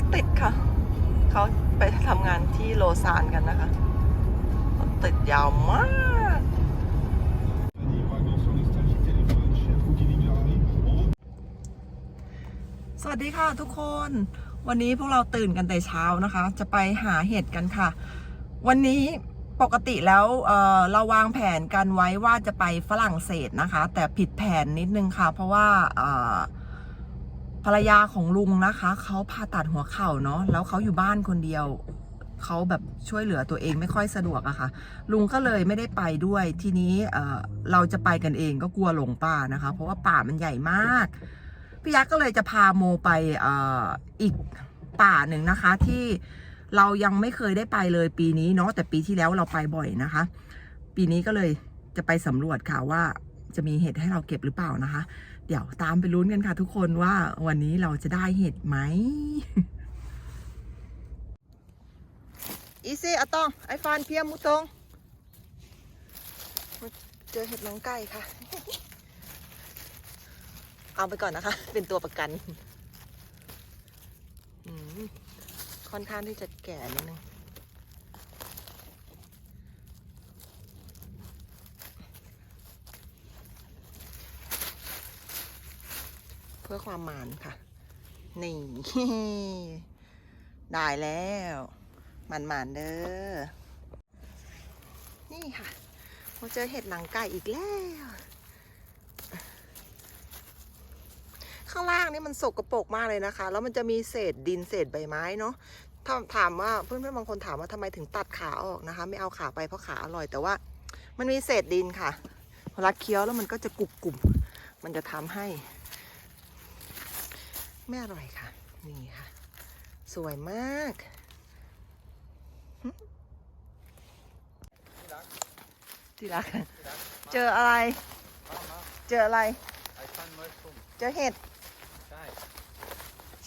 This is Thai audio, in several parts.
ถติดค่ะ เขาไปทำงานที่โลซานกันนะคะ รถติดยาวมากสวัสดีค่ะทุกคน วันนี้พวกเราตื่นกันแต่เช้านะคะ จะไปหาเห็ดกันค่ะ วันนี้ปกติแล้วเเราวางแผนกันไว้ว่าจะไปฝรั่งเศสนะคะ แต่ผิดแผนนิดนึงค่ะ เพราะว่า ภรรยาของลุงนะคะเขาผ่าตัดหัวเข่าเนาะแล้วเขาอยู่บ้านคนเดียวเขาแบบช่วยเหลือตัวเองไม่ค่อยสะดวกอะค่ะ ลุงก็เลยไม่ได้ไปด้วยทีนี้เเราจะไปกันเองก็กลัวหลงป่านะคะ เพราะว่าป่ามันใหญ่มากพี่ยักษ์ก็เลยจะพาโมไปอ่ออีกป่าหนึ่งนะคะ ที่เรายังไม่เคยได้ไปเลยปีนี้เนาะแต่ปีที่แล้วเราไปบ่อยนะคะ ปีนี้ก็เลยจะไปสำรวจค่ะว่าจะมีเห็ดให้เราเก็บหรือเปล่านะคะ เดี๋ยวตามไปลุ้นกันค่ะทุกคนว่าวันนี้เราจะได้เห็ดไหมอีซี่อะตองไอฟานเพียมมุตงเจอเห็ดหนังไก่ค่ะ เอาไปก่อนนะคะ เป็นตัวประกัน ค่อนข้างที่จะแก่นิดนึง พื่อความหมานค่ะ นี่ ได้แล้วมันหมานๆเด้อ นี่ค่ะเราเจอเห็ดหนังไก่อีกแล้ว ข้างล่างนี่มันสกรปรกมากเลยนะคะ แล้วมันจะมีเศษดินเศษใบไม้เนาะถ้าถามว่าเพื่อนๆบางคนถามว่าทำไมถึงตัดขาออกนะคะ ไม่เอาขาไปเพราะขาอร่อย แต่ว่ามันมีเศษดินค่ะเวลาเคี้ยวแล้วมันก็จะกรุบกรุบมันจะทำให้ ไม่อร่อยค่ะ นี่ค่ะ สวยมากหึที่รักเจออะไร เจออะไร I found mushroom. เจอเห็ด Right.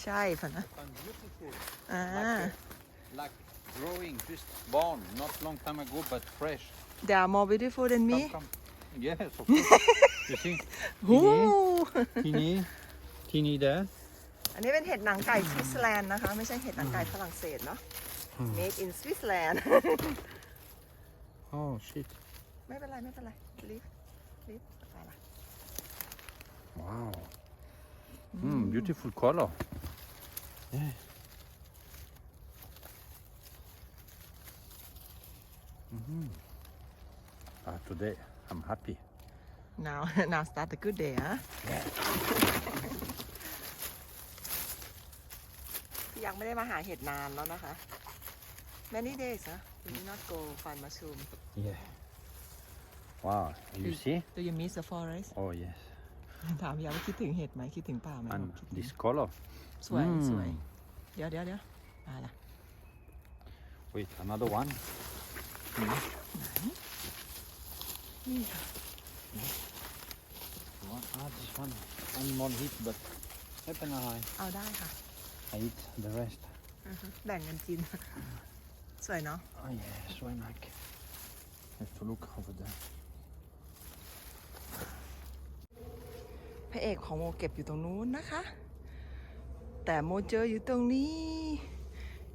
ใช่ฝันนะ Found beautiful. อ่า Like growing, just born, not long time ago, but fresh. they are more beautiful than me Come, come. Yes, of course. you see? หู Teeny, teeny there. อันนี้เป็นเห็ดหนังไก่สวิตเซอร์แลนด์นะคะ ไม่ใช่เห็ดหนังไก่ฝรั่งเศสเนาะ made in Switzerland Oh, shit. ไม่เป็นไร ไม่เป็นไร leave leave ไปละ Wow. Mm, beautiful color. Yeah. Mhm. Ah, today I'm happy. now now start the good day ฮะพี่ ยังไม่ได้มาหาเห็ดนานแล้วนะคะ many days นะ you did not go find mushroom Yeah. Wow. You see? do you miss the forest Oh yes. ถามพี่ยังว่าคิดถึงเห็ดไหมคิดถึงป่าไหม And บอกคิดถึง this color. สวย Mm. สวย เดี๋ยวเดี๋ยวเดี๋ยวมาละ Wait, another one. นี่ค่ะ One, ah, this one. One more hit, but happen I, เอาได้ค่ะ I eat the rest. อือฮึแบ่งกันกิน สวยเนาะ Oh yes, why not? Have to look over there. พระเอกของโมเก็บอยู่ตรงนู้นนะคะ แต่โมเจออยู่ตรงนี้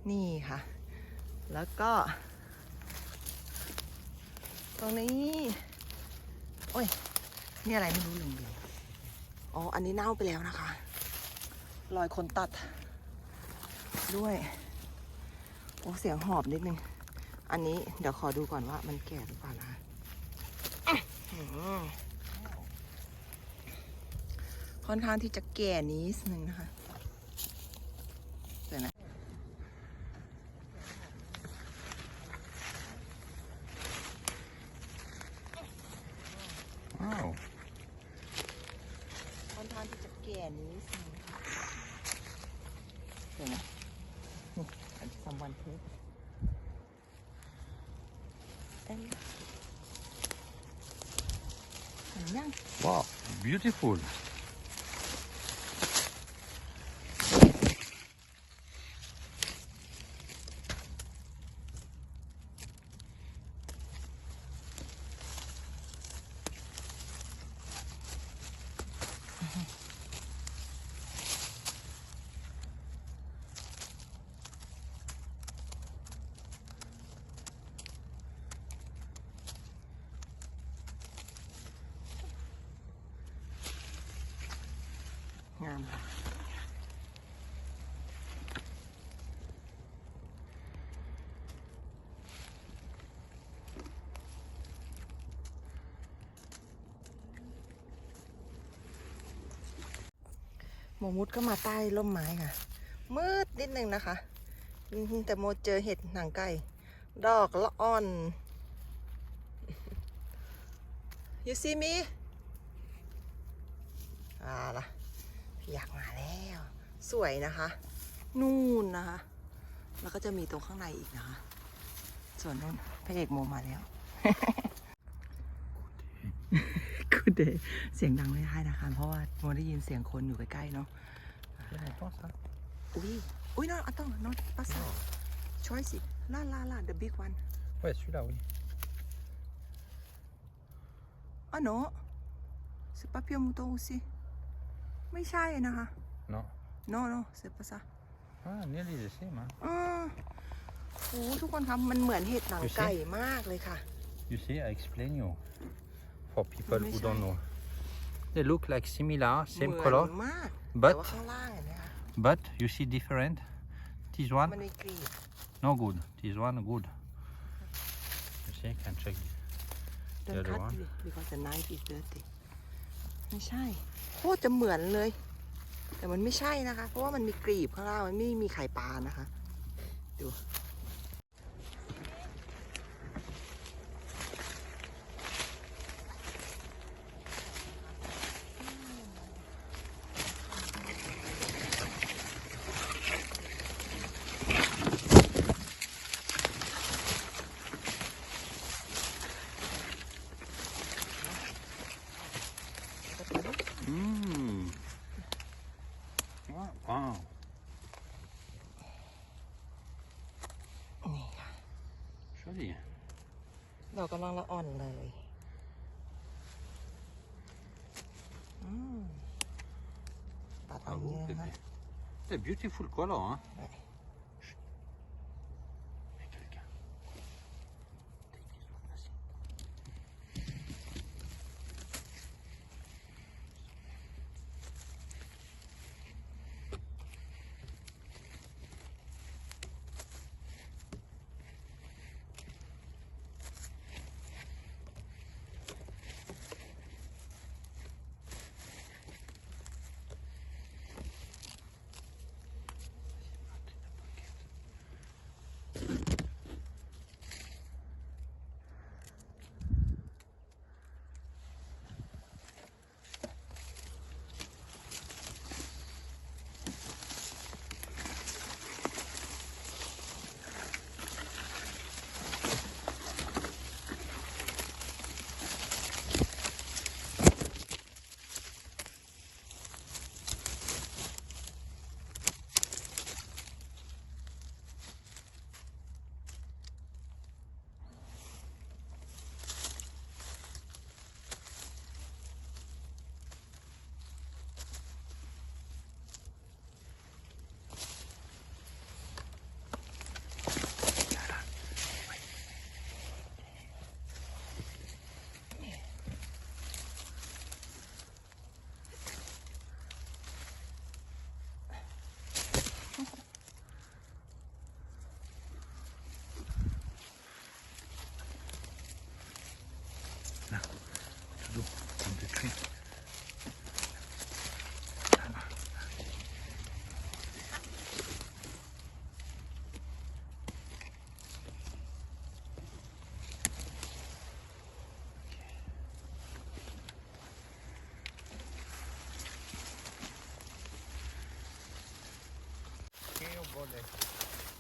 นี่ค่ะ แล้วก็ ตรงนี้ โอ้ย นี่อะไรไม่รู้เหลืองๆอ๋อ อันนี้เน่าไปแล้วนะคะ รอยคนตัด ด้วย โอ้เสียงหอบนิดนึง อันนี้เดี๋ยวขอดูก่อนว่ามันแก่หรือเปล่านะอื้อหือค่อนข้างที่จะแก่นิดนึงนะคะเดี๋ยวนะ Wow. ค่อนข้างที่จะแก่นิดนึงค่ะเดี๋ยวนะนี่ Wow, beautiful. Mm-hmm. โมมุดก็มาใต้ร่มไม้ค่ะ มืดนิดนึงนะคะ แต่โมเจอเห็ดหนังไก่ ดอกละอ่อน you see me อ่าล่ะ อยากมาแล้ว สวยนะคะ นู่นนะคะ แล้วก็จะมีตรงข้างในอีกนะคะ ส่วนนู้นพระเอกโมมาแล้ว เดเสียงดังไม่ได้นะคะ เพราะว่าโมได้ยินเสียงคนอยู่ใกล้ๆเนาะอุ้ยอุ้ย non attends non pas ça choice it là là là the big one Ouais, celui-là, oui. ah non c'est pas Pierre Mouton aussi ไม่ใช่นะคะ Non. non non c'est pas ça Ah, nearly the same, huh? อืมโอ้ทุกคนครับมันเหมือนเห็ดหนังดูสิไก่มากเลยค่ะ You see, I explain you. For people who Maybe don't so. know. They look like similar, เห same มือน color, มาก but แต่ว่าข้างล่างเห็นไหมคะ but you see different. This มัน one, มีกรีบ no good. This one, good. You see, I can check. don't The other cut one? it because the knife is dirty ไม่ใช่โคตรจะเหมือนเลย แต่มันไม่ใช่นะคะ เพราะว่ามันมีกรีบข้างล่างมันไม่มีไข่ปลานะคะ ดู Mmm. Wow. wow. นี่ค่ะ Joli. เรากำลังละอ่อนเลยอืมตัดเอาอย่าง Bravo, นี้นะคะ bébé. C'est beautiful color, hein?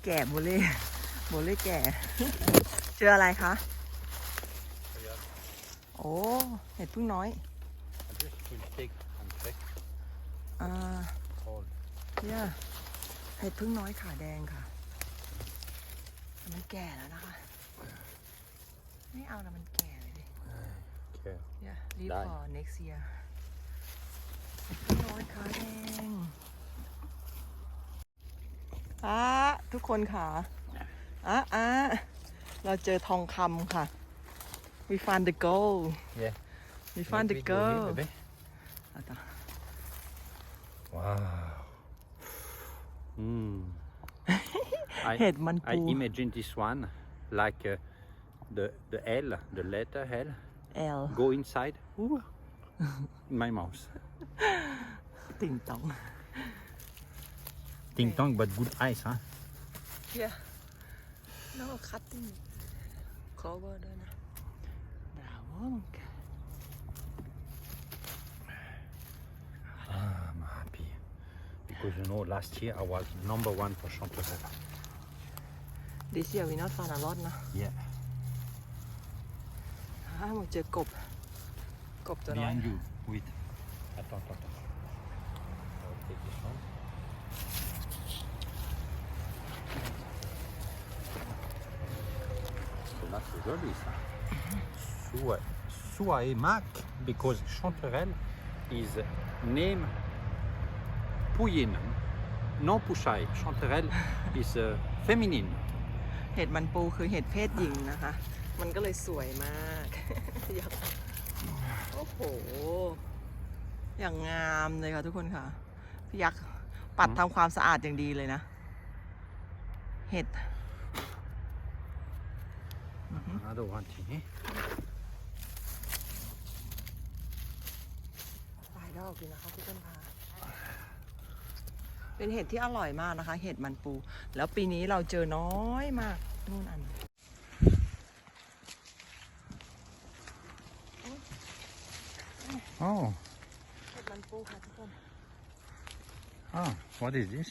แก่โบเล่โบเล่แก่ เจออะไรคะโอ้เห็ดพึ่งน้อย I just will take and check อ่า all. เนี่ยเห็ดพึ่งน้อยขาแดงค่ะแต่มันแก่แล้วนะคะ ไม่เอาแล้วมันแก่เลยดิ Okay. เนี่ยรีบได้พอ next year เห็ดพึ่งน้อยขาแดงอะ ทุกคนค่ะอะอะเราเจอทองคำค่ะ we found the gold Yeah. we found the Make video here, gold baby. อะต่อ Wow. Mm. I, เห็ดมัน I ปู imagine this one like uh, the the L, the letter L, L go inside ooh, in my mouth. ติ่งตอง Ding dong, but good eyes, huh? Yeah no cutting cover ด้วยนะ bravo มังกร I'm happy because you know last year I was number one for Chanterelle. this year we not find a lot นะ Yeah, อ้าวเจอกบ กบตัวน้อย behind you. Wait. Attends, attends, So là, c'est joli ça. Sua, Sua et Mac, because Chanterelle is name Puyin, non Pushai. Chanterelle is uh, feminine. เห็ดมันปูคือเห็ดเพศหญิงนะคะ มันก็เลยสวยมากอยากโอ้โห อย่างงามเลยค่ะทุกคนค่ะ พี่ยักษ์ปัดทำความสะอาดอย่างดีเลยนะ เห็ด Another one here. ปลายดอกดีนะคะพี่ต้นพาเป็นเห็ดที่อร่อยมากนะคะ เห็ดมันปู แล้วปีนี้เราเจอน้อยมากนู่นอัน Oh, เห็ดมันปูค่ะทุกคน oh, what is this?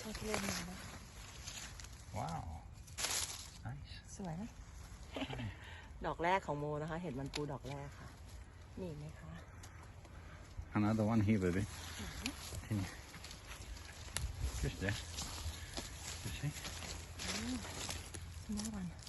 ชอบเล่นมานะ Wow, nice. สวยนะ ดอกแรกของโมนะคะ เห็ดมันปูดอกแรกค่ะมีไหมคะ Another one here, baby. Can you- Just there. You see? น่า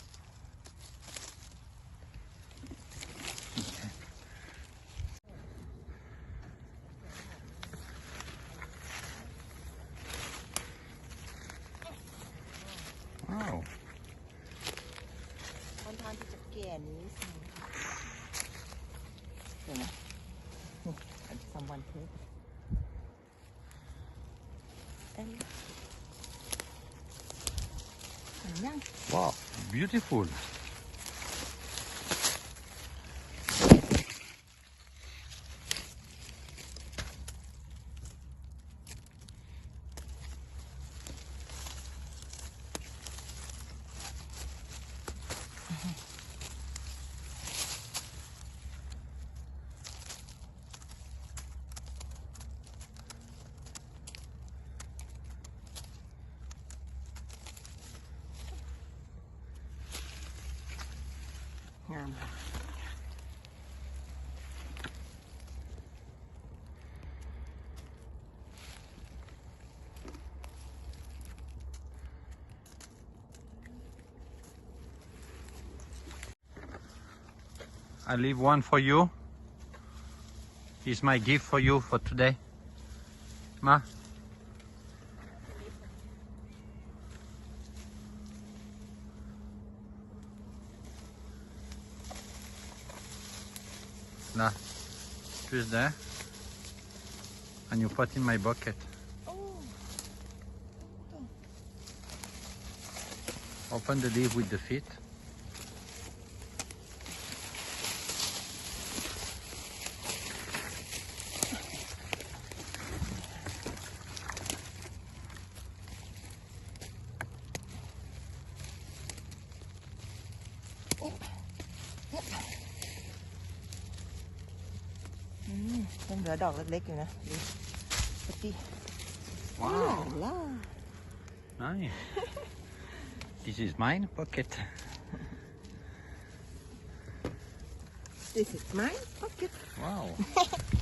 Wow, beautiful. farm. I leave one for you. It's my gift for you for today. Ma, just there. And you put in my bucket. โอ้ Open the leaf with the feet. เหลือดอกเล็กๆอยู่นะดูปฏิ Wow, ล่า nice. this is mine bucket. This is my pocket Wow.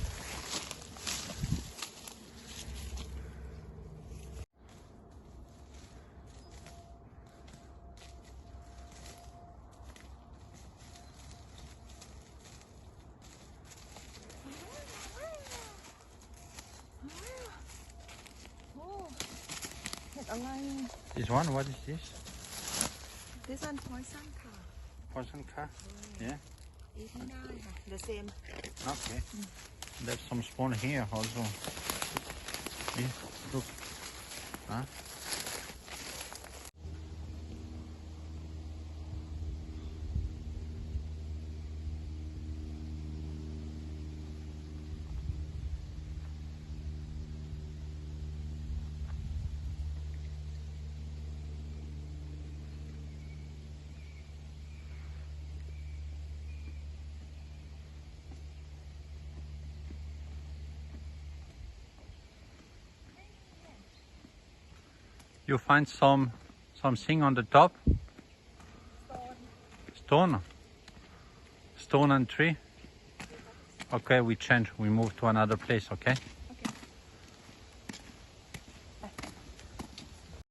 เห็ดอะไร This one, what is this? This one poison ค่ะ Poison car? Yeah. อีทไม่ได้ค่ะ The same Okay. There's some spawn here also. See? Look. Huh? You find some something on the top? Stone. Stone and tree. Okay, we change. We move to another place. Okay.